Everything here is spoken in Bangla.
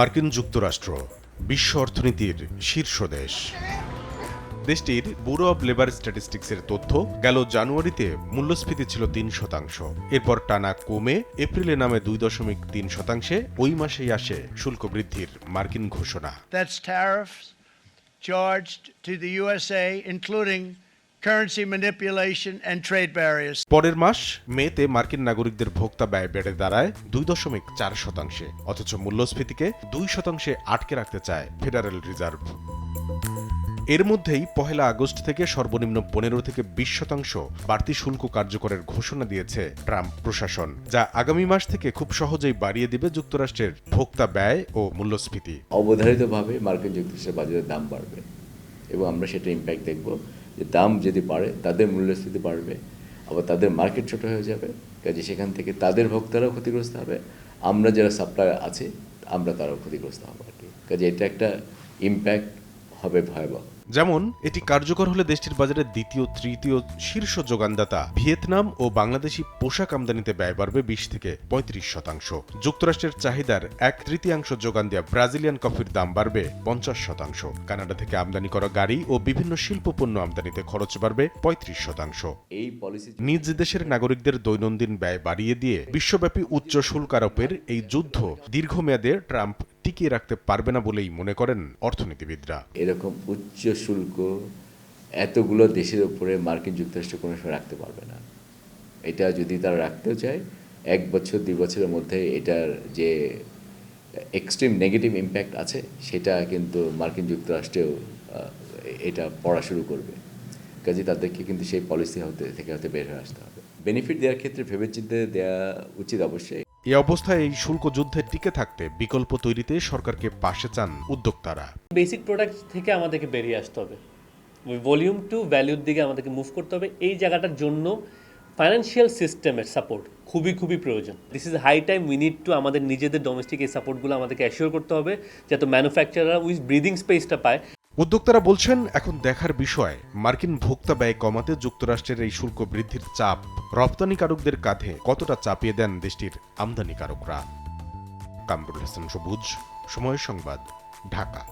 মার্কিন যুক্তরাষ্ট্র বিশ্ব অর্থনীতির শীর্ষ দেশ। দেশটির ব্যুরো অব লেবার স্ট্যাটিস্টিক্সের তথ্য গেল জানুয়ারিতে মূল্যস্ফীতি ছিল তিন শতাংশ। এরপর টানা কমে এপ্রিলে নামে দুই দশমিক তিন শতাংশে ওই মাসেই আসে শুল্ক বৃদ্ধির মার্কিন ঘোষণা। Charged to the USA, including currency manipulation and trade barriers. পরের মাস মেতে মার্কিন নাগরিকদের ভোক্তা ব্যয় বেড়ে দাঁড়ায় দুই দশমিক চার শতাংশে অথচ মূল্যস্ফীতিকে দুই শতাংশে আটকে রাখতে চায় ফেডারেল রিজার্ভ এর মধ্যেই পহেলা আগস্ট থেকে সর্বনিম্ন পনেরো থেকে বিশ শতাংশ বাড়তি শুল্ক কার্যকরের ঘোষণা দিয়েছে ট্রাম্প প্রশাসন যা আগামী মাস থেকে খুব সহজেই বাড়িয়ে দিবে যুক্তরাষ্ট্রের ভোক্তা ব্যয় ও মূল্যস্ফীতি। অবধারিতভাবে মার্কিন যুক্তরাষ্ট্রের বাজারের দাম বাড়বে এবং আমরা সেটা ইম্প্যাক্ট দেখব। যে দাম যদি বাড়ে, তাদের মূল্যস্ফীতি বাড়বে, আবার তাদের মার্কেট ছোট হয়ে যাবে, কাজে সেখান থেকে তাদের ভোক্তারাও ক্ষতিগ্রস্ত হবে, আমরা যারা সাপ্লায়ার আছে, আমরা তারাও ক্ষতিগ্রস্ত হব আর কি। কাজে এটা একটা ইম্প্যাক্ট হবে ভয়াবহ। যেমন এটি কার্যকর হলে দেশটির বাজারে দ্বিতীয় তৃতীয় শীর্ষ যোগানদাতা ভিয়েতনাম ও বাংলাদেশি পোশাক আমদানিতে ব্যয় বাড়বে বিশ থেকে পঁয়ত্রিশ শতাংশ। যুক্তরাষ্ট্রের চাহিদার এক তৃতীয়াংশ যোগান দেওয়া ব্রাজিলিয়ান কফির দাম বাড়বে পঞ্চাশ শতাংশ। কানাডা থেকে আমদানি করা গাড়ি ও বিভিন্ন শিল্প পণ্য আমদানিতে খরচ বাড়বে পঁয়ত্রিশ শতাংশ। এই পলিসি নিজ দেশের নাগরিকদের দৈনন্দিন ব্যয় বাড়িয়ে দিয়ে বিশ্বব্যাপী উচ্চ শুল্ক আরোপের এই যুদ্ধ দীর্ঘমেয়াদে ট্রাম্প টিকিয়ে রাখতে পারবে না বলেই মনে করেন অর্থনীতিবিদরা। এরকম উচ্চ শুল্ক এতগুলো দেশের উপরে মার্কিন যুক্তরাষ্ট্র কোনো সময় রাখতে পারবে না। এটা যদি তারা রাখতেও চায়, এক বছর, দুই বছরের মধ্যে এটার যে এক্সট্রিম নেগেটিভ ইম্প্যাক্ট আছে, সেটা কিন্তু মার্কিন যুক্তরাষ্ট্রেও এটা পড়া শুরু করবে। কাজে তাদেরকে কিন্তু সেই পলিসি হতে থেকে হতে বের হয়ে আসতে হবে। বেনিফিট দেওয়ার ক্ষেত্রে ভেবেচিন্তে দেওয়া উচিত অবশ্যই। এ অবস্থায় এই শুল্ক যুদ্ধে টিকে থাকতে বিকল্প তৈরিতে সরকারকে পাশে চান উদ্যোক্তারা। বেসিক প্রোডাক্ট থেকে আমাদেরকে বেরিয়ে আসতে হবে। ভলিউম টু ভ্যালুর দিকে আমাদেরকে মুভ করতে হবে। এই জায়গাটার জন্য ফাইন্যান্সিয়াল সিস্টেমের সাপোর্ট খুবই খুবই প্রয়োজন। This is high time we need to আমাদের নিজেদের ডোমেস্টিক এই সাপোর্টগুলো আমাদেরকে অ্যাসিওর করতে হবে, যাতে ম্যানুফ্যাকচারাররা উইথ ব্রিদিং স্পেসটা পায়। উদ্যোক্তারা বলছেন, এখন দেখার বিষয়, মার্কিন ভোক্তা ব্যয় কমাতে যুক্তরাষ্ট্রের এই শুল্ক বৃদ্ধির চাপ রপ্তানিকারকদের কাঁধে কতটা চাপিয়ে দেন দেশটির আমদানিকারকরা। কামরুল হাসান সবুজ, সময় সংবাদ, ঢাকা।